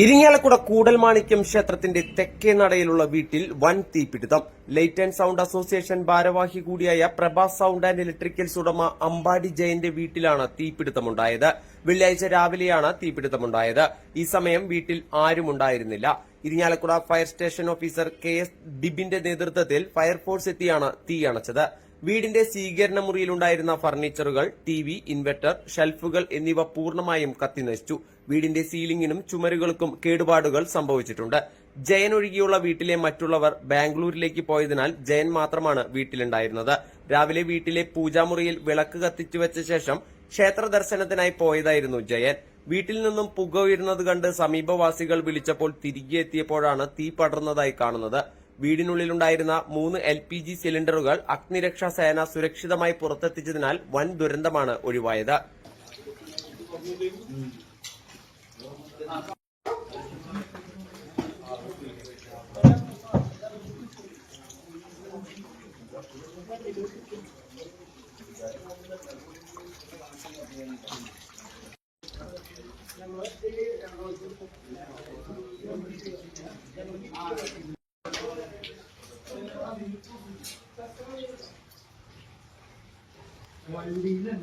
ഇരിങ്ങാലക്കുട കൂടൽമാണിക്യം ക്ഷേത്രത്തിന്റെ തെക്കേ നടയിലുള്ള വീട്ടിൽ വൻ തീപിടുത്തം. ലൈറ്റ് ആൻഡ് സൗണ്ട് അസോസിയേഷൻ ഭാരവാഹി കൂടിയായ പ്രഭാസ് സൗണ്ട് ആൻഡ് ഇലക്ട്രിക്കൽസ് ഉടമ അമ്പാടി ജയന്റെ വീട്ടിലാണ് തീപിടുത്തമുണ്ടായത്. വെള്ളിയാഴ്ച രാവിലെയാണ് തീപിടുത്തമുണ്ടായത്. ഈ സമയം വീട്ടിൽ ആരുമുണ്ടായിരുന്നില്ല Irinjalakuda fire station officer K S ബിബിന്റെ നേതൃത്വത്തിൽ ഫയർഫോഴ്സ് എത്തിയാണ് തീയണച്ചത് വീടിന്റെ സ്വീകരണ മുറിയിലുണ്ടായിരുന്ന ഫർണിച്ചറുകൾ ടി വി ഇൻവെർട്ടർ ഷെൽഫുകൾ എന്നിവ പൂർണമായും കത്തിനശിച്ചു. വീടിന്റെ സീലിംഗിനും ചുമരുകൾക്കും കേടുപാടുകൾ സംഭവിച്ചിട്ടുണ്ട്. ജയൻ ഒഴികെയുള്ള വീട്ടിലെ മറ്റുള്ളവർ ബാംഗ്ലൂരിലേക്ക് പോയതിനാൽ ജയൻ മാത്രമാണ് വീട്ടിലുണ്ടായിരുന്നത്. രാവിലെ വീട്ടിലെ പൂജാമുറിയിൽ വിളക്ക് കത്തിച്ചു വെച്ച ശേഷം ക്ഷേത്ര ദർശനത്തിനായി പോയതായിരുന്നു ജയൻ. വീട്ടിൽ നിന്നും പുക ഉയരുന്നത് കണ്ട് സമീപവാസികൾ വിളിച്ചപ്പോൾ തിരികെ എത്തിയപ്പോഴാണ് തീ പടർന്നതായി കാണുന്നത്. വീടിനുള്ളിലുണ്ടായിരുന്ന മൂന്ന് എൽ പി ജി സിലിണ്ടറുകൾ അഗ്നിരക്ഷാ സേന സുരക്ഷിതമായി പുറത്തെത്തിച്ചതിനാൽ വൻ ദുരന്തമാണ് ഒഴിവായത്. നമ്മൾ One day lang.